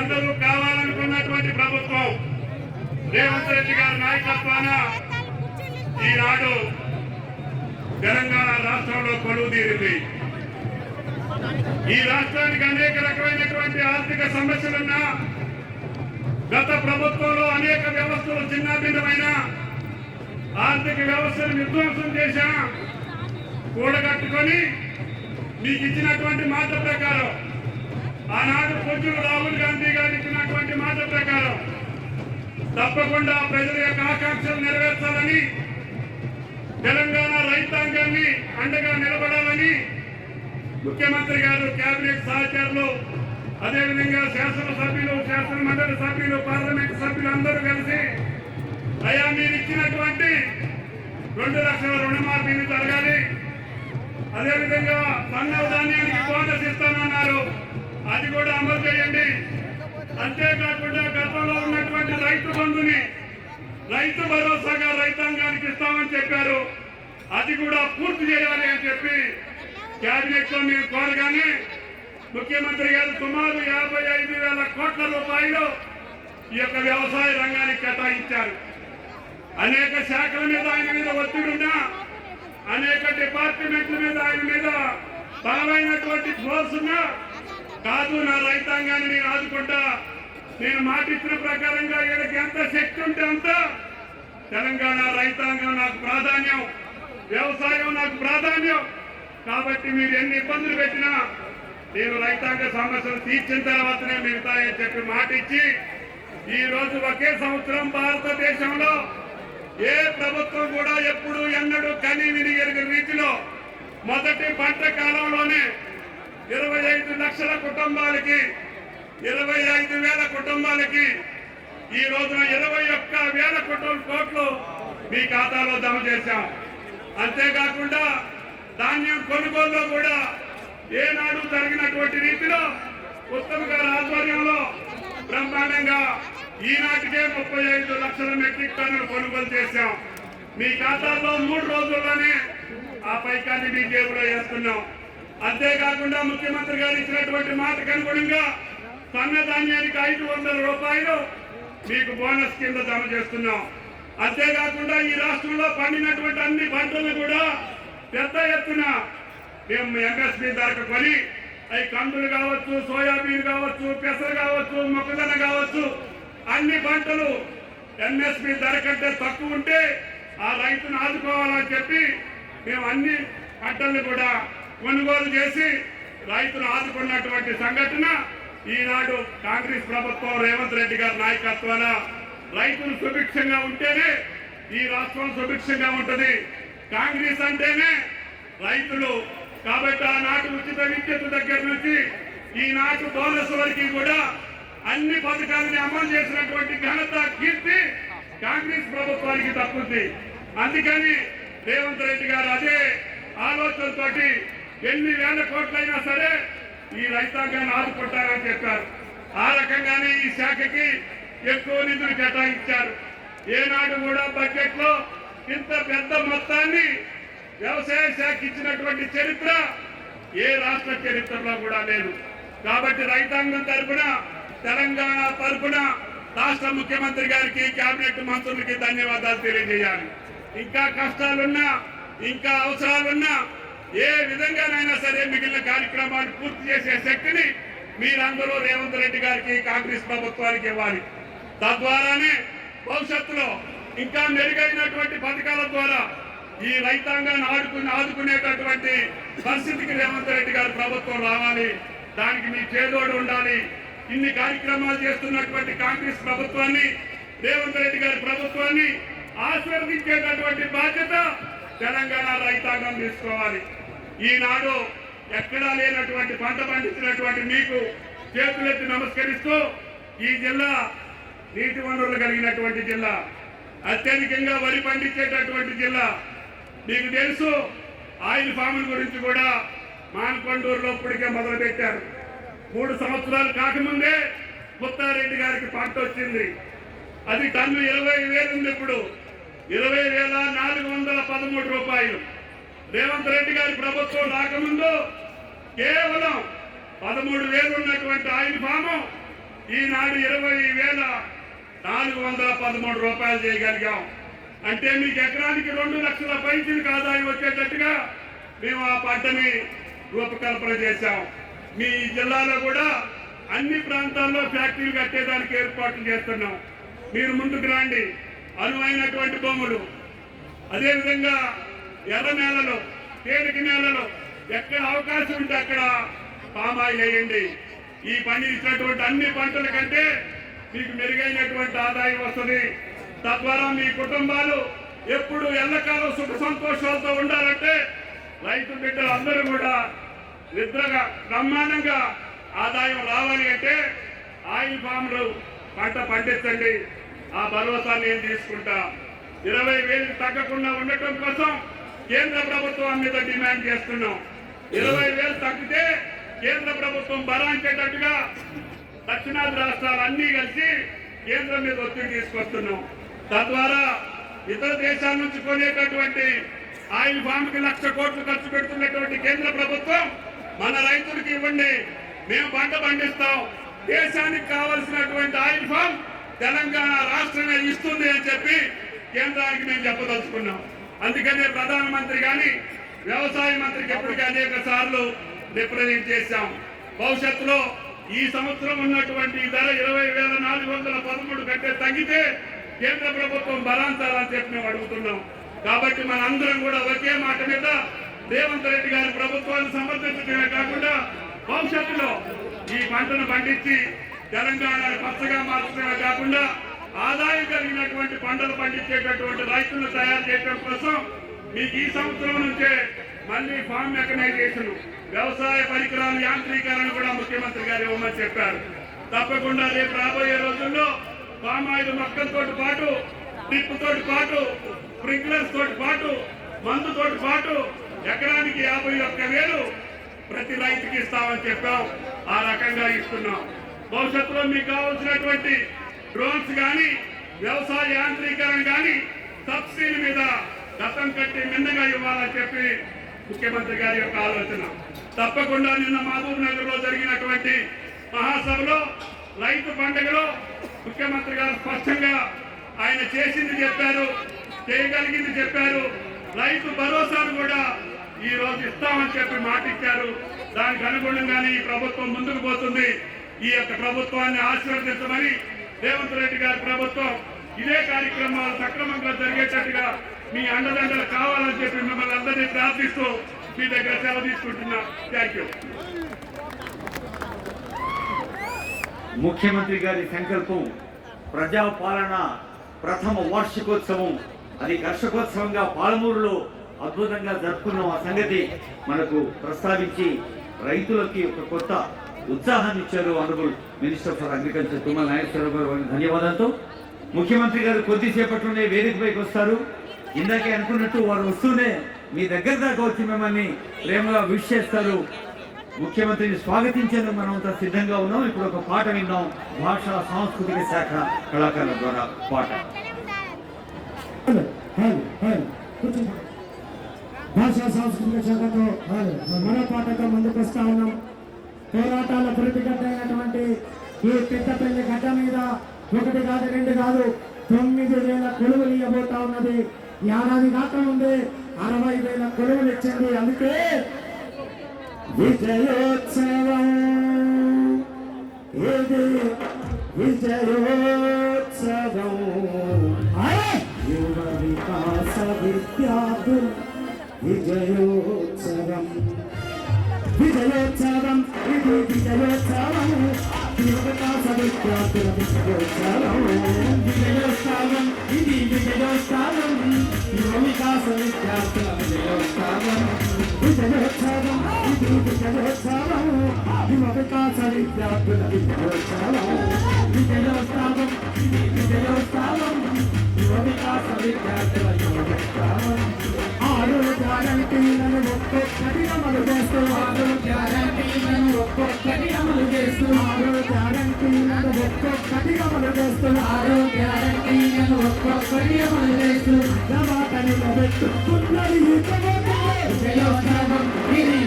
అందరూ కావాలనుకున్నటువంటి ప్రభుత్వం రేవంత్ రెడ్డి గారి నాయకత్వాన ఈనాడు తెలంగాణ రాష్ట్రంలో కొలువు తీరింది. ఈ రాష్ట్రానికి అనేక రకమైనటువంటి ఆర్థిక సమస్యలున్నా గత ప్రభుత్వంలో అనేక వ్యవస్థలు చిన్నాభిన్నమైన ఆర్థిక వ్యవస్థను విధ్వంసం చేశా. కూడగట్టుకొని మీకు ఇచ్చినటువంటి మాట ప్రకారం ఆనాడు కొంచెం రాహుల్ గాంధీ గారు ఇచ్చినటువంటి మాట ప్రకారం తప్పకుండా ప్రజల యొక్క ఆకాంక్షలు నెరవేర్చాలని తెలంగాణ రైతాంగాన్ని అండగా నిలబడాలని ముఖ్యమంత్రి గారు కేబినెట్ సహచరులు అదేవిధంగా శాసనసభ్యులు శాసన మండలి సభ్యులు పార్లమెంట్ సభ్యులు అందరూ కలిసి అయ్యా మీరు ఇచ్చినటువంటి రెండు లక్షల రుణమాఫీని జరగాలి. అదేవిధంగా సన్నవ ధాన్యానికి బోనస్ ఇస్తానన్నారు అది కూడా అమలు చేయండి అంతేకాకుండా గతంలో ఉన్నటువంటి రైతు బంధుని రైతు భరోసాగా రైతాంగానికి ఇస్తామని చెప్పారు. అది కూడా పూర్తి చేయాలి అని చెప్పి క్యాబినెట్లో మేము కోరగానే ముఖ్యమంత్రి గారు సుమారు యాభై ఐదు వేల కోట్ల రూపాయలు ఈ యొక్క వ్యవసాయ రంగానికి కేటాయించారు. అనేక శాఖల మీద ఆయన మీద ఒత్తిడున్నా అనేక డిపార్ట్మెంట్ల మీద ఆయన మీద బలమైనటువంటి ఫోర్స్ ఉన్నా కాదు నా రైతాంగాన్ని నేను ఆదుకుంటా. నేను మాట ఇచ్చిన ప్రకారంగా వీళ్ళకి ఎంత శక్తి ఉంటే అంత తెలంగాణ రైతాంగం నాకు ప్రాధాన్యం వ్యవసాయం నాకు ప్రాధాన్యం. కాబట్టి మీరు ఎన్ని ఇబ్బందులు పెట్టినా నేను రైతాంగ సమస్యలు తీర్చిన తర్వాతనే మిగతాయని చెప్పి మాట ఇచ్చి ఈ రోజు ఒకే సంవత్సరం భారతదేశంలో ఏ ప్రభుత్వం కూడా ఎప్పుడు ఎన్నడూ కని విని ఎరిగిన రీతిలో మొదటి పంట కాలంలోనే ఇరవై ఐదు లక్షల కుటుంబాలకి ఇరవై ఐదు వేల కుటుంబాలకి ఈ రోజున ఇరవై ఒక్క వేల కుటుంబ కోట్లు మీ ఖాతాలో జమ చేశాం. అంతేకాకుండా ధాన్యం కొనుగోలులో కూడా ఏనాడు జరిగినటువంటి రీతిలో ఉత్తమ గారి ఆధ్వర్యంలో బ్రహ్మాండంగా ఈనాటికే ముప్పై ఐదు లక్షల మెట్రిక్ టన్నులు కొనుగోలు చేశాం. మీ ఖాతాల్లో మూడు రోజుల్లోనే ఆ పైకాన్ని మీ జేబులో వేస్తున్నాం అంతేకాకుండా ముఖ్యమంత్రి గారు ఇచ్చినటువంటి మాటకు అనుగుణంగా సన్న ధాన్యానికి ఐదు వందల రూపాయలు మీకు బోనస్ కింద జమ చేస్తున్నాం. అంతేకాకుండా ఈ రాష్ట్రంలో పండినటువంటి అన్ని పంటలు కూడా పెద్ద ఎత్తున మేము ఎంఎస్పి ధరకు కొని అవి కందులు కావచ్చు సోయాబీన్ కావచ్చు పెసలు కావచ్చు మొక్కజొన్న కావచ్చు అన్ని పంటలు ఎంఎస్పి ధర కంటే తక్కువ ఉంటే ఆ రైతును ఆదుకోవాలని చెప్పి మేము అన్ని పంటల్ని కూడా కొనుగోలు చేసి రైతును ఆదుకున్నటువంటి సంఘటన ఈనాడు కాంగ్రెస్ ప్రభుత్వం రేవంత్ రెడ్డి గారి నాయకత్వాన రైతులు సుభిక్షంగా ఉంటేనే ఈ రాష్ట్రం సుభిక్షంగా ఉంటుంది. కాంగ్రెస్ అంటేనే రైతులు కాబట్టి ఆనాటి ఉచిత విద్యుత్ దగ్గర నుంచి ఈనాటి బోనస్ వరకు కూడా అన్ని పథకాలని అమలు చేసినటువంటి ఘనత కీర్తి కాంగ్రెస్ ప్రభుత్వానికి తప్పుంది అందుకని రేవంత్ రెడ్డి గారు అదే ఆలోచనతోటి ఎన్ని వేల కోట్లైనా సరే ఈ రైతాంగాన్ని ఆదుకుంటారని చెప్పారు. ఆ రకంగానే ఈ శాఖకి ఎక్కువ నిధులు కేటాయించారు. ఏనాడు కూడా బడ్జెట్లో ఇంత పెద్ద మొత్తాన్ని వ్యవసాయ శాఖ ఇచ్చినటువంటి చరిత్ర ఏ రాష్ట్ర చరిత్రలో కూడా లేదు. కాబట్టి రైతాంగం తరఫున తెలంగాణ తరపున రాష్ట్ర ముఖ్యమంత్రి గారికి కేబినెట్ మంత్రులకి ధన్యవాదాలు తెలియజేయాలి. ఇంకా కష్టాలున్నా ఇంకా అవసరాలున్నా ఏ విధంగానైనా సరే మిగిలిన కార్యక్రమాన్ని పూర్తి చేసే శక్తిని మీరందరూ రేవంత్ రెడ్డి గారికి కాంగ్రెస్ ప్రభుత్వానికి ఇవ్వాలి. తద్వారానే భవిష్యత్తులో ఇంకా మెరుగైనటువంటి పథకాల ద్వారా ఈ రైతాంగాన్ని ఆడుకుని ఆదుకునేటటువంటి పరిస్థితికి రేవంత్ రెడ్డి గారి ప్రభుత్వం రావాలి. దానికి మీ చేదోడు ఉండాలి. ఇన్ని కార్యక్రమాలు చేస్తున్నటువంటి కాంగ్రెస్ ప్రభుత్వాన్ని రేవంత్ రెడ్డి గారి ప్రభుత్వాన్ని ఆశీర్వదించేటటువంటి బాధ్యత తెలంగాణ రైతాంగం తీసుకోవాలి. ఈనాడు ఎక్కడా లేనటువంటి పంట పండించినటువంటి మీకు చేతులెత్తి నమస్కరిస్తూ ఈ జిల్లా నీటి వనరులు కలిగినటువంటి జిల్లా అత్యధికంగా వరి పండించేటటువంటి జిల్లా. మీకు తెలుసు ఆయిల్ ఫాముల గురించి కూడా మానకొండూరులో ఇప్పటికే మొదలు పెట్టారు మూడు సంవత్సరాలు కాకముందే ముత్తారెడ్డి గారికి పంట వచ్చింది. అది టన్ను ఇరవై వేలు ఉంది ఇప్పుడు. ఇరవై వేల నాలుగు వందల పదమూడు రూపాయలు. రేవంత్ రెడ్డి గారి ప్రభుత్వం రాకముందు కేవలం పదమూడు వేలు ఉన్నటువంటి ఆయిల్ ఫాము ఈనాడు ఇరవై వేల నాలుగు వందల పదమూడు రూపాయలు చేయగలిగాం. అంటే మీకు ఎకరానికి రెండు లక్షల పైసలకు ఆదాయం వచ్చేటట్టుగా మేము ఆ పంటని రూపకల్పన చేశాం. మీ జిల్లాలో కూడా అన్ని ప్రాంతాల్లో ఫ్యాక్టరీలు కట్టేదానికి ఏర్పాట్లు చేస్తున్నాం. మీరు ముందుకు రండి. అనువైనటువంటి భూములు. అదేవిధంగా ఎర్ర నేలలో తేలిక నేలలో ఎక్కడ అవకాశం ఉంటే అక్కడ పామాయిల్ వేయండి. ఈ పని ఇచ్చినటువంటి అన్ని పంటల కంటే మీకు మెరుగైనటువంటి ఆదాయం వస్తుంది. తద్వారా మీ కుటుంబాలు ఎప్పుడు ఎల్లకాలం సుఖ సంతోషాలతో ఉండాలంటే రైతు బిడ్డలు అందరూ కూడా నిద్రగా బ్రహ్మాండంగా ఆదాయం రావాలి అంటే ఆయిల్ ఫామ్లు పంట పండించండి. ఆ భరోసా నేను తీసుకుంటా. ఇరవై వేలు తగ్గకుండా ఉండటం కోసం కేంద్ర ప్రభుత్వం మీద డిమాండ్ చేస్తున్నాం. ఇరవై వేలు తగ్గితే కేంద్ర ప్రభుత్వం భరాంచేటట్టుగా దక్షిణాది రాష్ట్రాలు అన్నీ కలిసి కేంద్రం మీద ఒత్తిడి తీసుకొస్తున్నాం. తద్వారా ఇతర దేశాల నుంచి కొనేటటువంటి ఆయిల్ ఫామ్కి లక్ష కోట్లు ఖర్చు పెడుతున్నటువంటి కేంద్ర ప్రభుత్వం మన రైతులకు ఇవ్వండి. మేము పంట పండిస్తాం. దేశానికి కావలసినటువంటి ఆయిల్ ఫామ్ తెలంగాణ రాష్ట్రమే ఇస్తుంది అని చెప్పి కేంద్రానికి మేము చెప్పదలుచుకున్నాం. అందుకనే ప్రధానమంత్రి కానీ వ్యవసాయ మంత్రికి ఎప్పటికీ అనేక సార్లు రిప్రజెంట్ చేశాం. భవిష్యత్తులో ఈ సంవత్సరం ఉన్నటువంటి ధర ఇరవై వేల నాలుగు వందల పదమూడు కంటే తగ్గితే కేంద్ర ప్రభుత్వం బలాంతాలని చెప్పి మేము అడుగుతున్నాం. కాబట్టి మనందరం కూడా ఒకే మాట మీద రేవంత్ రెడ్డి గారి ప్రభుత్వాన్ని సమర్థించడమే కాకుండా భవిష్యత్తులో ఈ పంటను పండించి తెలంగాణ పచ్చగా మార్చడమే కాకుండా ఆదాయం కలిగినటువంటి పంటలు పండించేటటువంటి రైతులను తయారు చేయడం కోసం మీకు ఈ సంవత్సరం నుంచే మళ్ళీ ఫామ్ మెకనైజేషన్ వ్యవసాయ పరికరాల యాంత్రీకరణ కూడా ముఖ్యమంత్రి గారు ఇవ్వమని చెప్పారు. తప్పకుండా రేపు రాబోయే రోజుల్లో పామ్ ఆయిల్ మొక్కలతో పాటు డ్రిప్ తోటి పాటు స్ప్రింక్లర్స్ తోటి పాటు మందుతో పాటు ఎకరానికి యాభై ఒక్క వేలు ప్రతి రైతుకి ఇస్తామని చెప్పాం. ఆ రకంగా ఇస్తున్నాం. భవిష్యత్తులో మీకు కావాల్సినటువంటి డ్రోన్స్ కానీ వ్యవసాయ యాంత్రీకరణ కానీ సబ్సిడీ మీద గతం కట్టి మిన్నగా ఇవ్వాలని చెప్పి ముఖ్యమంత్రి గారి యొక్క ఆలోచన. తప్పకుండా నిన్న మహబూబ్ నగర్లో జరిగినటువంటి మహాసభలో రైతు పండుగలో ముఖ్యమంత్రి గారు స్పష్టంగా ఆయన చేసింది చెప్పారు చేయగలిగింది చెప్పారు. రైతు భరోసాను కూడా ఈ రోజు ఇస్తామని చెప్పి మాటిచ్చారు దానికి అనుగుణంగానే ఈ ప్రభుత్వం ముందుకు పోతుంది. ఈ యొక్క ప్రభుత్వాన్ని ఆశీర్వదించమని రేవంత్ రెడ్డి గారి ప్రభుత్వం ఇదే కార్యక్రమాలు సక్రమంగా జరిగేటట్టుగా మీ అండదండలు కావాలని చెప్పి మిమ్మల్ని అందరినీ ప్రార్థిస్తూ మీ దగ్గర సెలవు తీసుకుంటున్నా. థ్యాంక్ యూ ముఖ్యమంత్రి గారి సంకల్పం ప్రజాపాలన ప్రథమ వార్షికోత్సవం అది కర్షకోత్సవంగా పాలమూరులో అద్భుతంగా జరుపుకున్న ఆ సంగతి మనకు ప్రస్తావించి రైతులకి ఒక కొత్త ఉత్సాహాన్ని ఇచ్చారు honourable minister for agriculture Tummala Nageswara Rao గారు ధన్యవాదాలతో ముఖ్యమంత్రి గారు కొద్దిసేపట్లోనే వేదికపైకి వస్తారు. ఇందాకే అనుకున్నట్టు వారు వస్తూనే మీ దగ్గర దాకా వచ్చి మిమ్మల్ని ప్రేమగా విష్ చేస్తారు. ముఖ్యమంత్రిని స్వాగతించేందుకు మనమంతా సిద్ధంగా ఉన్నాం. ఇప్పుడు ఒక పాట విన్నాం భాష సాంస్కృతిక శాఖ కళాకారుల ద్వారా పాట. భాష భాషా సాంస్కృతిక శాఖతో మన పాటతో ముందుకు వస్తా ఉన్నాం పోరాటాల ప్రతిగడ్డ అయినటువంటి ఈ పెద్దపల్లి గడ్డ మీద ఒకటి కాదు రెండు కాదు తొమ్మిది వేల కొలువులు ఇవ్వబోతా ఉన్నది. ఏడాది కాక ఉంది. అరవై వేల కొలువులు ఇచ్చింది. అందుకే విజయోత్సవం. ఇది విజయోత్సవం. యువ వికాస విద్యార్థుల విజయోత్సవం. విజయోత్సవం ఇది విజయోత్సవం యువ వికాస విద్యార్థుల విజయోత్సవం విజయోత్సవం ఇది విజయోత్సవం. యువ వికాస విద్యార్థుల విజయోత్సవం విజయోత్సవం ఇది విజయోత్సవం యువ వికాస విద్యార్థుల విజయోత్సవం విజయోత్సవం ఇది విజయోత్సవం. యువ విద్యార్థుల ఒక్కొక్కటి అమలు చేస్తున్నారు ఆరు గ్యారంటీలను ఒక్కొక్కటి అమలు చేస్తున్నారు ఆరు గ్యారంటీలను ఒక్కొక్కటి అమలు చేస్తున్నారు ఆరు గ్యారంటీలను ఒక్కొక్కటి అమలు చేస్తున్నారు మాట నిలబెట్టుకున్నది